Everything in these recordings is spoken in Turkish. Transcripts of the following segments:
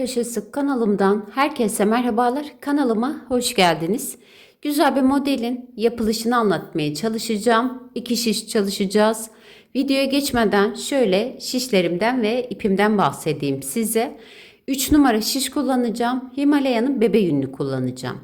Köşesi kanalımdan herkese merhabalar. Kanalıma hoş geldiniz. Güzel bir modelin yapılışını anlatmaya çalışacağım. İki şiş çalışacağız. Videoya geçmeden şöyle şişlerimden ve ipimden bahsedeyim size. 3 numara şiş kullanacağım. Himalaya'nın bebe yünlü kullanacağım.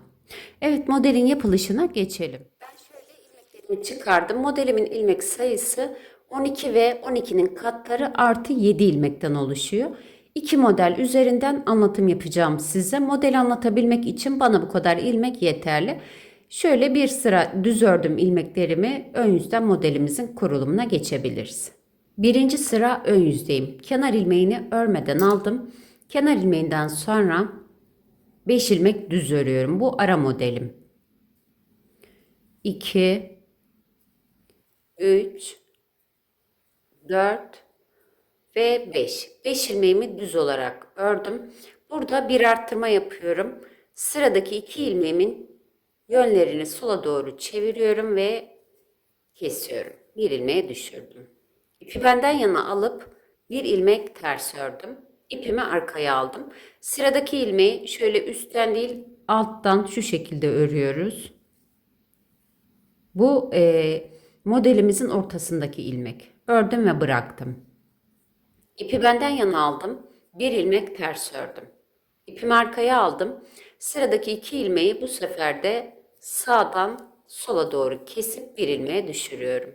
Evet modelin yapılışına geçelim. Ben şöyle ilmeklerimi çıkardım. Modelimin ilmek sayısı 12 ve 12'nin katları artı 7 ilmekten oluşuyor. İki model üzerinden anlatım yapacağım size. Model anlatabilmek için bana bu kadar ilmek yeterli. Şöyle bir sıra düz ördüm ilmeklerimi. Ön yüzden modelimizin kurulumuna geçebiliriz. Birinci sıra ön yüzdeyim. Kenar ilmeğini örmeden aldım. Kenar ilmeğinden sonra 5 ilmek düz örüyorum. Bu ara modelim. 2 3 4 ve 5. 5 ilmeğimi düz olarak ördüm. Burada bir arttırma yapıyorum. Sıradaki iki ilmeğimin yönlerini sola doğru çeviriyorum ve kesiyorum. Bir ilmeğe düşürdüm. İpi benden yana alıp bir ilmek ters ördüm. İpimi arkaya aldım. Sıradaki ilmeği şöyle üstten değil alttan şu şekilde örüyoruz. Bu e, modelimizin ortasındaki ilmek. Ördüm ve bıraktım. İpi benden yana aldım. Bir ilmek ters ördüm. İpimi arkaya aldım. Sıradaki iki ilmeği bu sefer de sağdan sola doğru kesip bir ilmeğe düşürüyorum.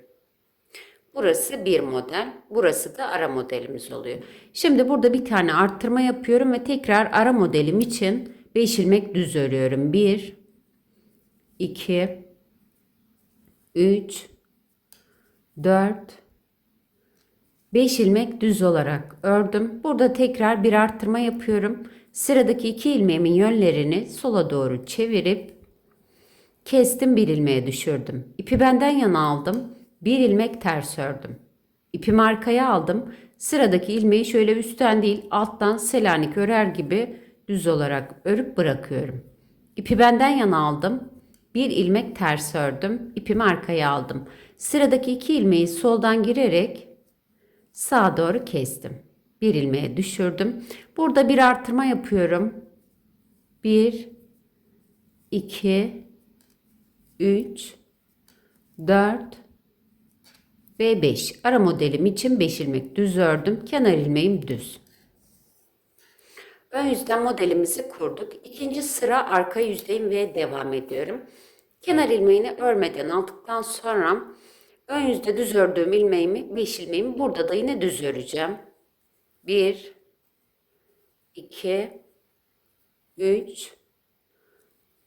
Burası bir model. Burası da ara modelimiz oluyor. Şimdi burada bir tane arttırma yapıyorum ve tekrar ara modelim için 5 ilmek düz örüyorum. 1 2 3 4 5 ilmek düz olarak ördüm. Burada tekrar bir arttırma yapıyorum. Sıradaki iki ilmeğimin yönlerini sola doğru çevirip kestim bir ilmeğe düşürdüm. İpi benden yana aldım. Bir ilmek ters ördüm. İpimi arkaya aldım. Sıradaki ilmeği şöyle üstten değil alttan selanik örer gibi düz olarak örüp bırakıyorum. İpi benden yana aldım. Bir ilmek ters ördüm. İpimi arkaya aldım. Sıradaki iki ilmeği soldan girerek sağa doğru kestim. Bir ilmeğe düşürdüm. Burada bir artırma yapıyorum. 1 2 3 4 ve 5. Ara modelim için 5 ilmek düz ördüm. Kenar ilmeğim düz. Ön yüzden modelimizi kurduk. İkinci sıra arka yüzdeyim ve devam ediyorum. Kenar ilmeğini örmeden aldıktan sonra ön yüzde düz ördüğüm ilmeğimi, 5 ilmeğimi burada da yine düz öreceğim. 1 2 3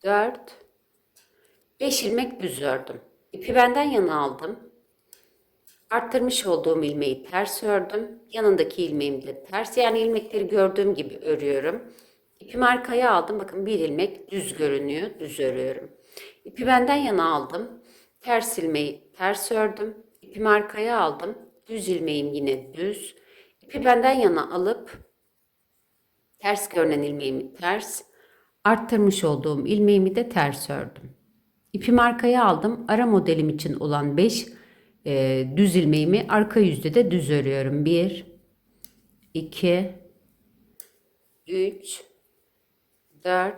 4 5 ilmek düz ördüm. İpi benden yana aldım. Arttırmış olduğum ilmeği ters ördüm. Yanındaki ilmeğimi de ters. Yani ilmekleri gördüğüm gibi örüyorum. İpimi arkaya aldım. Bakın bir ilmek düz görünüyor. Düz örüyorum. İpi benden yana aldım. Ters ilmeği ters ördüm. İpimi arkaya aldım. Düz ilmeğim yine düz. İpi benden yana alıp ters görünen ilmeğimi ters. Arttırmış olduğum ilmeğimi de ters ördüm. İpimi arkaya aldım. Ara modelim için olan 5 e, düz ilmeğimi arka yüzde de düz örüyorum. 1 2 3 4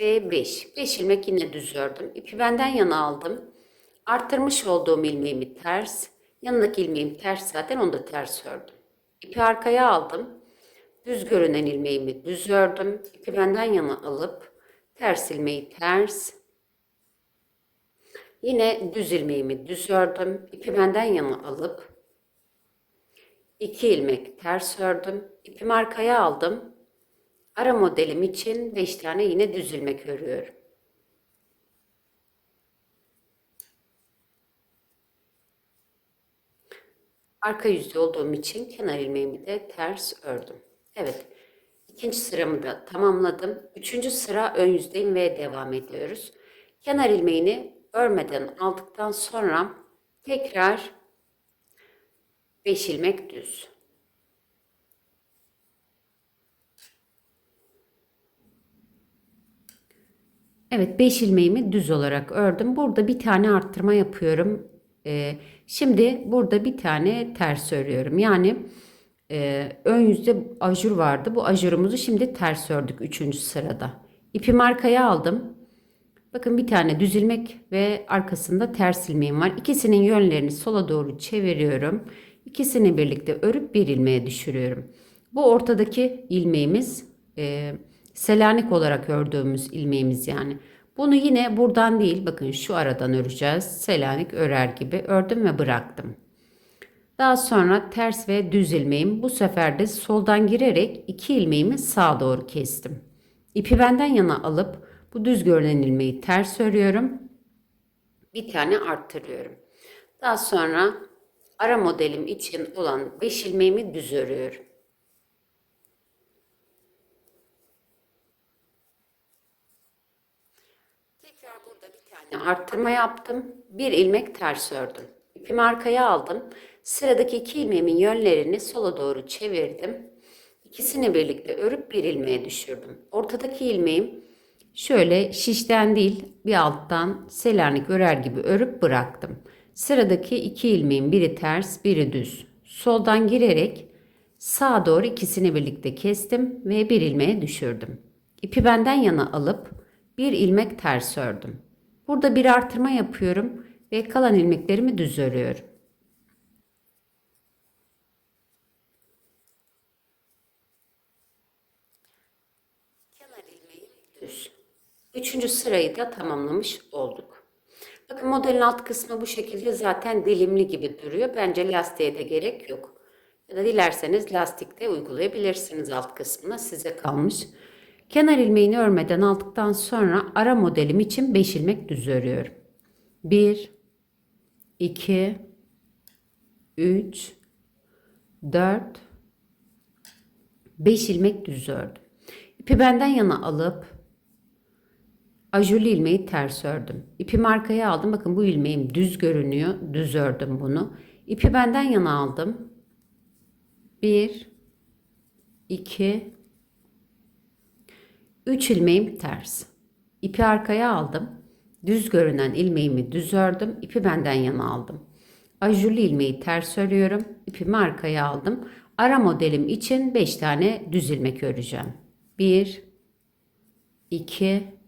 ve 5. 5 ilmek yine düz ördüm. İpi benden yana aldım. Arttırmış olduğum ilmeğimi ters. Yanındaki ilmeğim ters zaten onu da ters ördüm. İpi arkaya aldım. Düz görünen ilmeğimi düz ördüm. İpi benden yana alıp ters ilmeği ters. Yine düz ilmeğimi düz ördüm. İpi benden yana alıp iki ilmek ters ördüm. İpimi arkaya aldım. Ara modelim için 5 tane yine düz ilmek örüyorum. Arka yüzde olduğum için kenar ilmeğimi de ters ördüm. Evet. İkinci sıramı da tamamladım. Üçüncü sıra ön yüzdeyim ve devam ediyoruz. Kenar ilmeğini örmeden aldıktan sonra tekrar 5 ilmek düz. Evet 5 ilmeğimi düz olarak ördüm. Burada bir tane arttırma yapıyorum. Ee, şimdi burada bir tane ters örüyorum. Yani e, ön yüzde ajur vardı. Bu ajurumuzu şimdi ters ördük 3. sırada. İpimi arkaya aldım. Bakın bir tane düz ilmek ve arkasında ters ilmeğim var. İkisinin yönlerini sola doğru çeviriyorum. İkisini birlikte örüp bir ilmeğe düşürüyorum. Bu ortadaki ilmeğimiz e, Selanik olarak ördüğümüz ilmeğimiz yani. Bunu yine buradan değil bakın şu aradan öreceğiz. Selanik örer gibi ördüm ve bıraktım. Daha sonra ters ve düz ilmeğim bu sefer de soldan girerek iki ilmeğimi sağa doğru kestim. İpi benden yana alıp bu düz görünen ilmeği ters örüyorum. Bir tane arttırıyorum. Daha sonra ara modelim için olan 5 ilmeğimi düz örüyorum. Tekrar burada bir tane arttırma yaptım. Bir ilmek ters ördüm. İpimi arkaya aldım. Sıradaki iki ilmeğimin yönlerini sola doğru çevirdim. İkisini birlikte örüp bir ilmeğe düşürdüm. Ortadaki ilmeğim şöyle şişten değil bir alttan selanik örer gibi örüp bıraktım. Sıradaki iki ilmeğin biri ters biri düz. Soldan girerek sağa doğru ikisini birlikte kestim ve bir ilmeğe düşürdüm. İpi benden yana alıp bir ilmek ters ördüm. Burada bir artırma yapıyorum ve kalan ilmeklerimi düz örüyorum. Kenar ilmeği düz. Üçüncü sırayı da tamamlamış olduk. Bakın modelin alt kısmı bu şekilde zaten dilimli gibi duruyor. Bence lastiğe de gerek yok. Ya da dilerseniz lastikte uygulayabilirsiniz alt kısmına size kalmış. Kenar ilmeğini örmeden aldıktan sonra ara modelim için 5 ilmek düz örüyorum. 1 2 3 4 5 ilmek düz ördüm. İpi benden yana alıp ajurlu ilmeği ters ördüm. İpimi arkaya aldım. Bakın bu ilmeğim düz görünüyor. Düz ördüm bunu. İpi benden yana aldım. 1 2 3 ilmeğim ters. İpi arkaya aldım. Düz görünen ilmeğimi düz ördüm. İpi benden yana aldım. Ajurlu ilmeği ters örüyorum. İpimi arkaya aldım. Ara modelim için 5 tane düz ilmek öreceğim. 1 2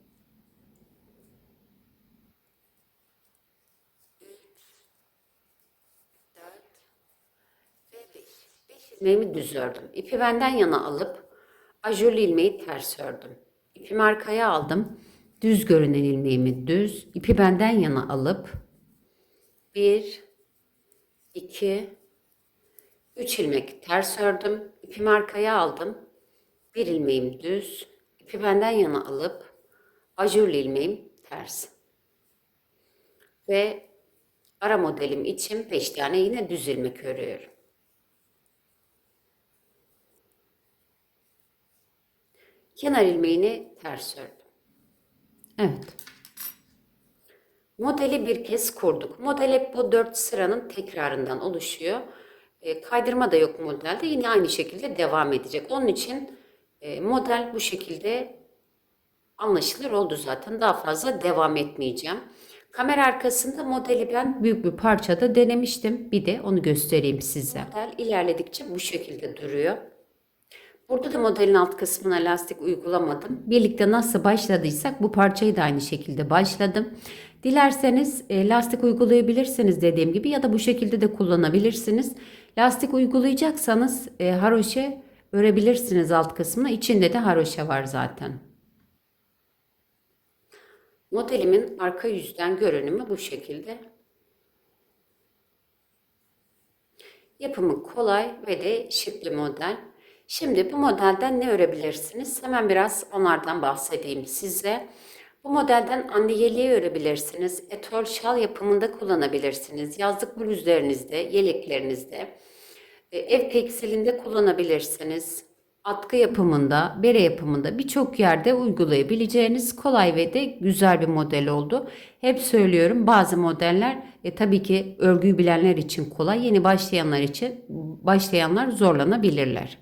ilmeğimi düz ördüm. İpi benden yana alıp ajurlu ilmeği ters ördüm. İpimi arkaya aldım. Düz görünen ilmeğimi düz, ipi benden yana alıp 1 2 3 ilmek ters ördüm. İpimi arkaya aldım. Bir ilmeğim düz, ipi benden yana alıp ajurlu ilmeğim ters. Ve ara modelim için 5 tane yine düz ilmek örüyorum. Kenar ilmeğini ters ördüm. Evet. Modeli bir kez kurduk. Model hep bu dört sıranın tekrarından oluşuyor. E, kaydırma da yok modelde. Yine aynı şekilde devam edecek. Onun için e, model bu şekilde anlaşılır oldu zaten. Daha fazla devam etmeyeceğim. Kamera arkasında modeli ben büyük bir parçada denemiştim. Bir de onu göstereyim size. Model ilerledikçe bu şekilde duruyor. Burada da modelin alt kısmına lastik uygulamadım. Birlikte nasıl başladıysak bu parçayı da aynı şekilde başladım. Dilerseniz e, lastik uygulayabilirsiniz dediğim gibi ya da bu şekilde de kullanabilirsiniz. Lastik uygulayacaksanız e, haroşe örebilirsiniz alt kısmına. İçinde de haroşe var zaten. Modelimin arka yüzden görünümü bu şekilde. Yapımı kolay ve de bir model. Şimdi bu modelden ne örebilirsiniz? Hemen biraz onlardan bahsedeyim size. Bu modelden anne yeleği örebilirsiniz. Etol şal yapımında kullanabilirsiniz. Yazlık bluzlarınızda, yeleklerinizde. E, ev tekstilinde kullanabilirsiniz. Atkı yapımında, bere yapımında birçok yerde uygulayabileceğiniz kolay ve de güzel bir model oldu. Hep söylüyorum bazı modeller e, tabii ki örgüyü bilenler için kolay, yeni başlayanlar için başlayanlar zorlanabilirler.